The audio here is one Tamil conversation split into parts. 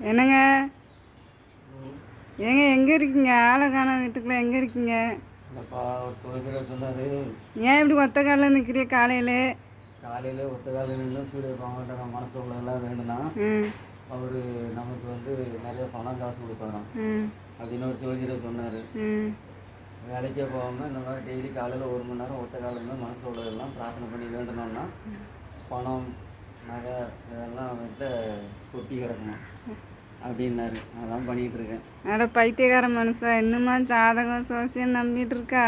என்னங்க? ஏங்க எங்கே இருக்கீங்க? ஆளை காணோம் வீட்டுக்குள்ள எங்கே இருக்கீங்க? ஏன் இப்படி ஒத்த காலில் நிற்கிறிய காலையில்? காலையில் ஒத்த காலையில் நின்று சூரிய பகவான்கிட்ட நம்ம மனசு உள்ளதெல்லாம் வேணும்னா அவர் நமக்கு வந்து நிறைய பணம் காசு கொடுப்பாராம் ம். அப்படின்னு ஒரு ஜோதிடர் சொன்னார். வேலைக்கே போகாமல் இந்த மாதிரி டெய்லி காலையில் ஒரு மணி நேரம் ஒத்த காலையில் மனசு உள்ளதெல்லாம் பிரார்த்தனை பண்ணி வேண்டணும்னா பணம் நகை இதெல்லாம் அவன்கிட்ட கொட்டி கிடக்கணும் அப்படின்னாரு. அதான் பண்ணிகிட்டு இருக்கேன் அட பைத்தியக்கார மனுஷா இன்னுமா ஜாதகம் சோசியம் நம்பிட்டு இருக்கா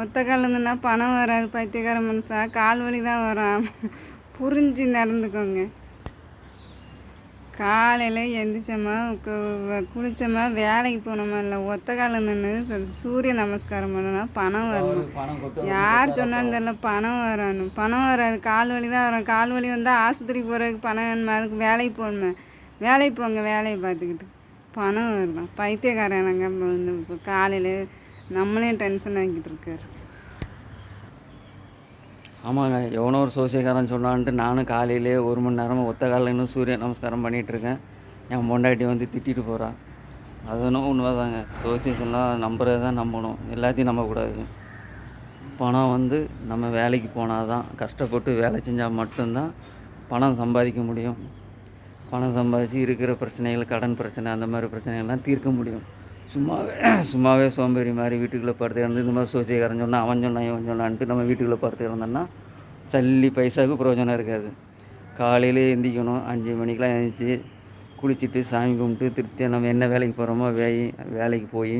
ஒத்த காலில் பணம் வராது பைத்தியக்கார மனுஷா. கால் வலி தான் வரும். புரிஞ்சு நடந்துக்கோங்க. காலையில் எந்திரிச்சோமா கு- குளிச்சோமா வேலைக்கு போனோமா இல்லை ஒத்த காலில் நின்று சூரிய நமஸ்காரம் பண்ணணும் பணம் வரணும். யார் சொன்னாலும் தெரியல பணம் வரணும். பணம் வராது கால் வலி தான் வரும். கால் வலி வந்தால் ஆஸ்பத்திரிக்கு போகிறதுக்கு பணம் வேணுமா? அதுக்கு வேலைக்கு போகணுமே வேலைக்கு போங்க வேலையை பார்த்துக்கிட்டு. பணம் வரலாம் பைத்தியக்காரன் வந்து காலையில் நம்மளே டென்ஷன் ஆக்கிட்டு இருக்காரு. ஆமாங்க எவனோ ஒரு சோசியக்காரன் சொன்னான்ட்டு நானும் காலையிலே ஒரு மணி நேரமாக ஒத்த காலில் இன்னும் சூரிய நமஸ்காரம் பண்ணிகிட்டு இருக்கேன் என் பொண்டாட்டி வந்து திட்டிட்டு போகிறான் அதுவும் உண்மை தாங்க சோசியஸ்லாம் நம்புறது தான் நம்பணும். எல்லாத்தையும் நம்பக்கூடாது. பணம் வந்து நம்ம வேலைக்கு போனால் தான் கஷ்டப்பட்டு வேலை செஞ்சால் மட்டும்தான் பணம் சம்பாதிக்க முடியும். பணம் சம்பாதிச்சு இருக்கிற பிரச்சனைகள் கடன் பிரச்சனை அந்த மாதிரி பிரச்சனைகள்லாம் தீர்க்க முடியும். சும்மாவே சும்மாவே சோம்பேறி மாதிரி வீட்டுக்குள்ளே படுத்து இருந்து இந்த மாதிரி சோசியக்காரன் சொன்னால் அவன் சொன்னான் இவன் சொன்னான்ட்டு நம்ம வீட்டுக்குள்ளே படுத்து இருந்தோம்னா சல்லி பைசாவுக்கு பிரயோஜனம் இருக்காது. காலையிலே எந்திக்கணும் அஞ்சு மணிக்கெலாம் எழுந்திரிச்சு குளிச்சுட்டு சாமி கும்பிட்டு திருப்தியாக நம்ம என்ன வேலைக்கு போகிறோமோ வேலை வேலைக்கு போய்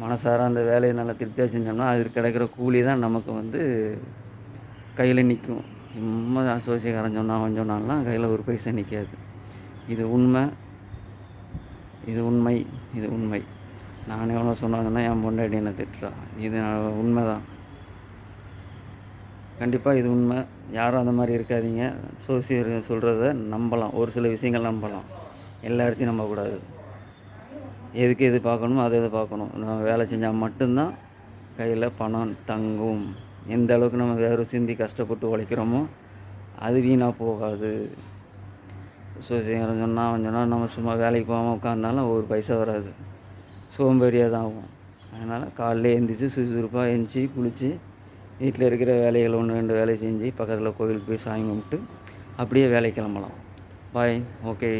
மனசார அந்த வேலையை நல்லா திருப்தியாக செஞ்சோம்னா அது கிடைக்கிற கூலி தான் நமக்கு வந்து கையில் நிற்கும் சும்மா சோசியக்காரன் சொன்னான் அவன் சொன்னான்லாம் கையில் ஒரு பைசா நிற்காது இது உண்மை இது உண்மை இது உண்மை. நான் எவ்வளோ சொன்னாங்கன்னா என் பொண்டாட்டி என்ன திட்டுறா. இது உண்மை தான் கண்டிப்பாக இது உண்மை. யாரும் அந்த மாதிரி இருக்காதீங்க. சோசியர் சொல்கிறத நம்பலாம். ஒரு சில விஷயங்கள் நம்பலாம். எல்லா இடத்தையும் நம்பக்கூடாது. எதுக்கு எது பார்க்கணுமோ அதை எது பார்க்கணும். நம்ம வேலை செஞ்சால் மட்டும்தான் கையில் பணம் தங்கும். எந்த அளவுக்கு நம்ம வேறு சிந்தி கஷ்டப்பட்டு உழைக்கிறோமோ அது வீணாக போகாது. சோசியக்காரன் சொன்னால் அவன் சொன்னால் நம்ம சும்மா வேலைக்கு போகாமல் உட்காந்தாலும் ஒரு பைசா வராது. சோம்பேறியாக தான் ஆகும் அதனால் காலைல எழுந்திரிச்சு சுறுசுறுப்பாக எழுந்திச்சி குளித்து வீட்டில் இருக்கிற வேலைகள் ஒன்று ரெண்டு வேலை செஞ்சு பக்கத்தில் கோயிலுக்கு போய் சாமி கும்பிட்டு அப்படியே வேலைக்கு கிளம்பலாம். பாய் ஓகே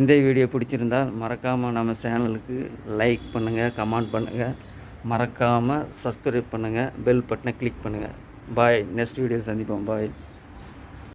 இந்த வீடியோ பிடிச்சிருந்தால் மறக்காமல் நம்ம சேனலுக்கு லைக் பண்ணுங்கள் கமெண்ட் பண்ணுங்கள் மறக்காமல் சப்ஸ்கிரைப் பண்ணுங்கள் பெல் பட்டனை கிளிக் பண்ணுங்கள் பாய் நெக்ஸ்ட் வீடியோ சந்திப்போம். பாய்